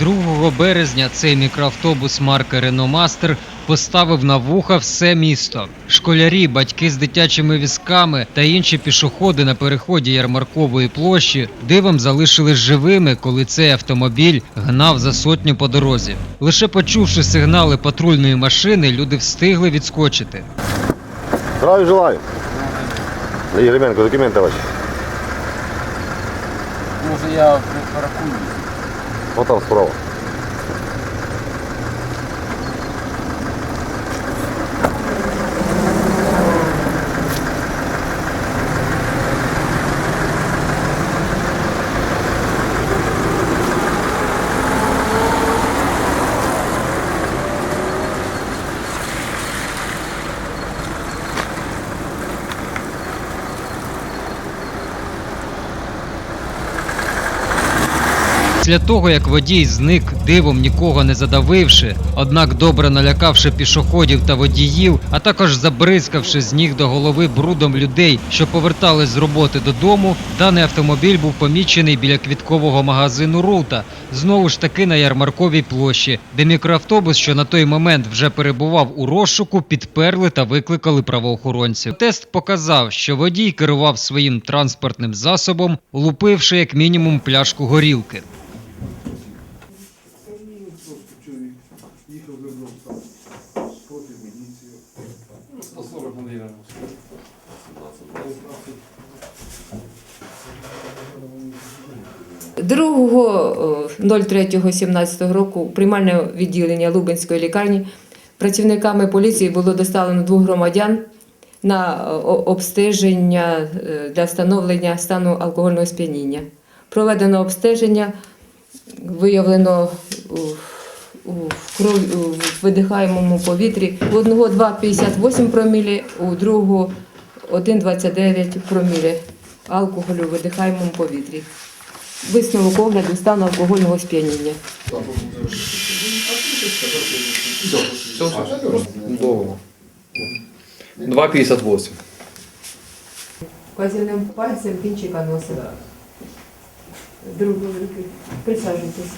2 березня цей мікроавтобус марки Renault Master поставив на вуха все місто. Школярі, батьки з дитячими візками та інші пішоходи на переході ярмаркової площі дивом залишились живими, коли цей автомобіль гнав за сотню по дорозі. Лише почувши сигнали патрульної машини, люди встигли відскочити. Здравия желаю. Єременко, документи ваші. Може я припаркуюсь. Вот там справа. Після того, як водій зник дивом нікого не задавивши, однак добре налякавши пішоходів та водіїв, а також забризкавши з ніг до голови брудом людей, що повертались з роботи додому, даний автомобіль був помічений біля квіткового магазину Рута, знову ж таки на ярмарковій площі, де мікроавтобус, що на той момент вже перебував у розшуку, підперли та викликали правоохоронців. Тест показав, що водій керував своїм транспортним засобом, лупивши як мінімум пляшку горілки. 140 мільйонів. 2.03.17 року у приймальне відділення Лубенської лікарні працівниками поліції було доставлено двох громадян на е, обстеження е, для встановлення стану алкогольного сп'яніння. Проведено обстеження, виявлено у, кров, у видихаємому повітрі у одного 2,58 промілі, у другого 1,29 промілі алкоголю у видихаємому повітрі. Висновок огляду стану алкогольного сп'яніння. Довго. 2,58. Вказівним пальцем кінчика носа. Другої руки. Присаджуйтесь.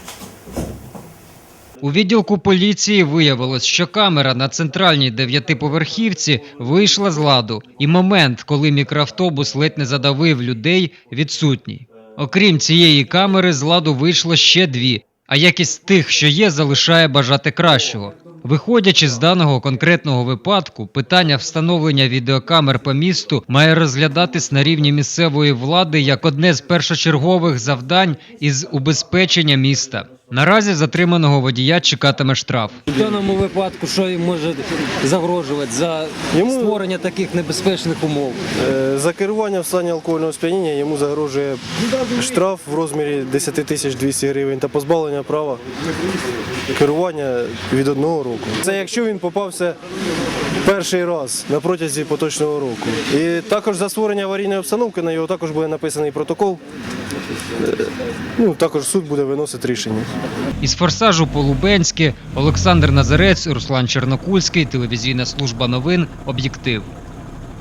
У відділку поліції виявилось, що камера на центральній дев'ятиповерхівці вийшла з ладу, і момент, коли мікроавтобус ледь не задавив людей, відсутній. Окрім цієї камери, з ладу вийшло ще дві, а якість тих, що є, залишає бажати кращого. Виходячи з даного конкретного випадку, питання встановлення відеокамер по місту має розглядатись на рівні місцевої влади як одне з першочергових завдань із убезпечення міста. Наразі затриманого водія чекатиме штраф. В даному випадку, що їм може загрожувати за Йому- створення таких небезпечних умов. Е, За керування в стані алкогольного сп'яніння йому загрожує штраф в розмірі 10 тисяч 200 гривень та позбавлення права керування від одного року. Це якщо він попався перший раз на протязі поточного року. І також за створення аварійної обстановки на його також буде написаний протокол. Е, Ну, також суд буде виносити рішення. Із форсажу Полубенське Олександр Назарець, Руслан Чернокульський, телевізійна служба новин, об'єктив.